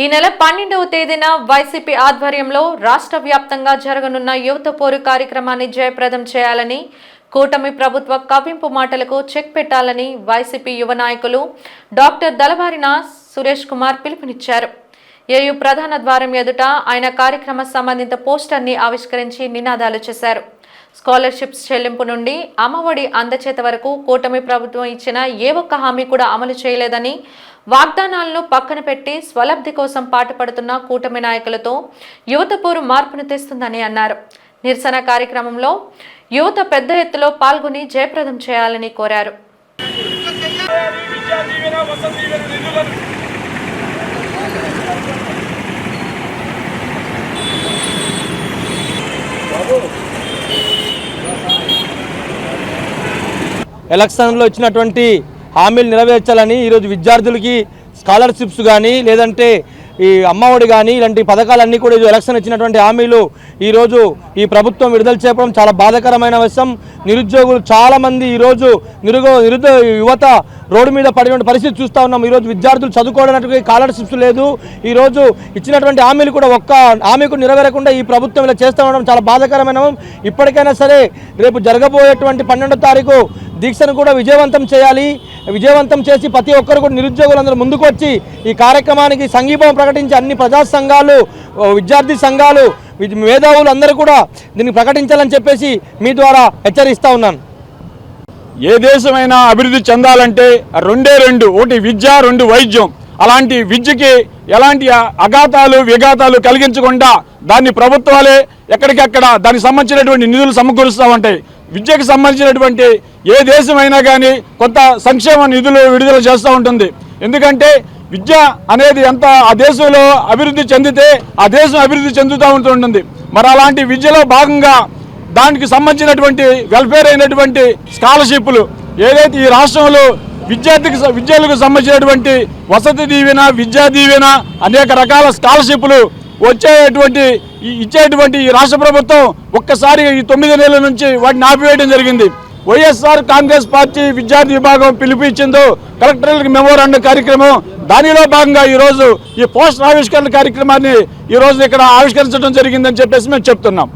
ఈ నెల పన్నెండవ తేదీన వైసీపీ ఆధ్వర్యంలో రాష్ట్ర వ్యాప్తంగా జరగనున్న యువత పోరు కార్యక్రమాన్ని జయప్రదం చేయాలని కూటమి ప్రభుత్వ కవింపు మాటలకు చెక్ పెట్టాలని వైసీపీ యువ నాయకులు డాక్టర్ దళవారిన సురేష్ కుమార్ పిలుపునిచ్చారు. ఏయు ప్రధాన ద్వారం ఎదుట ఆయన కార్యక్రమ సంబంధిత పోస్టర్ని ఆవిష్కరించి నినాదాలు చేశారు. స్కాలర్షిప్స్ చెల్లింపు నుండి అమ్మఒడి అందచేత వరకు కూటమి ప్రభుత్వం ఇచ్చిన ఏ ఒక్క హామీ కూడా అమలు చేయలేదని వాగ్దానాలను పక్కన పెట్టి స్వలబ్ధి కోసం పాటుపడుతున్న కూటమి నాయకులతో యువత పోరు మార్పును తెస్తుందని అన్నారు. నిరసన కార్యక్రమంలో యువత పెద్ద ఎత్తులో పాల్గొని జయప్రదం చేయాలని కోరారు. ఎలక్షన్లో ఇచ్చినటువంటి హామీలు నెరవేర్చాలని ఈరోజు విద్యార్థులకి స్కాలర్షిప్స్ కానీ లేదంటే ఈ అమ్మఒడి కానీ ఇలాంటి పథకాలన్నీ కూడా ఈరోజు ఎలక్షన్ ఇచ్చినటువంటి హామీలు ఈరోజు ఈ ప్రభుత్వం విడుదల చేయడం చాలా బాధాకరమైన విషయం. నిరుద్యోగులు చాలామంది ఈరోజు నిరుగో నిరుద్యోగ యువత రోడ్డు మీద పడిన పరిస్థితి చూస్తూ ఉన్నాం. ఈరోజు విద్యార్థులు చదువుకోవడానికి స్కాలర్షిప్స్ లేదు. ఈరోజు ఇచ్చినటువంటి హామీలు కూడా ఒక్క హామీకు నెరవేరకుండా ఈ ప్రభుత్వం ఇలా చేస్తూ ఉండడం చాలా బాధాకరమైన ఇప్పటికైనా సరే రేపు జరగబోయేటువంటి పన్నెండో తారీఖు దీక్షను కూడా విజయవంతం చేయాలి. విజయవంతం చేసి ప్రతి ఒక్కరు కూడా నిరుద్యోగులందరూ ముందుకు వచ్చి ఈ కార్యక్రమానికి సంఘీభావం ప్రకటించి అన్ని ప్రజా సంఘాలు విద్యార్థి సంఘాలు మేధావులు అందరూ కూడా దీన్ని ప్రకటించాలని చెప్పేసి మీ ద్వారా హెచ్చరిస్తా ఉన్నాను. ఏ దేశమైనా అభివృద్ధి చెందాలంటే రెండే రెండు ఒకటి విద్య రెండు వైద్యం. అలాంటి విద్యకి ఎలాంటి అఘాతాలు విఘాతాలు కలిగించకుండా దాన్ని ప్రభుత్వాలే ఎక్కడికక్కడ దానికి సంబంధించినటువంటి నిధులు సమకూరుస్తూ ఉంటాయి. విద్యకు సంబంధించినటువంటి ఏ దేశమైనా కానీ కొంత సంక్షేమ నిధులు విడుదల చేస్తూ ఉంటుంది. ఎందుకంటే విద్య అనేది ఎంత ఆ దేశంలో అభివృద్ధి చెందితే ఆ దేశం అభివృద్ధి చెందుతూ ఉంటుంటుంది మరి అలాంటి విద్యలో భాగంగా దానికి సంబంధించినటువంటి వెల్ఫేర్ అయినటువంటి స్కాలర్షిప్లు ఏదైతే ఈ రాష్ట్రంలో విద్యార్థికి విద్యార్థులకు సంబంధించినటువంటి వసతి దీవెన విద్యా దీవెన అనేక రకాల స్కాలర్షిప్లు వచ్చేటువంటి ఇచ్చేటువంటి ఈ రాష్ట్ర ప్రభుత్వం ఒక్కసారి ఈ తొమ్మిది నెలల నుంచి వాటిని ఆపివేయడం జరిగింది. వైఎస్ఆర్ కాంగ్రెస్ పార్టీ విద్యార్థి విభాగం పిలిపించిందో కలెక్టరేట్ కలెక్టర్లకు మెమోరాండం కార్యక్రమం దానిలో భాగంగా ఈరోజు ఈ పోస్టర్ ఆవిష్కరణ కార్యక్రమాన్ని ఈరోజు ఇక్కడ ఆవిష్కరించడం జరిగిందని చెప్పేసి మేము చెప్తున్నాం.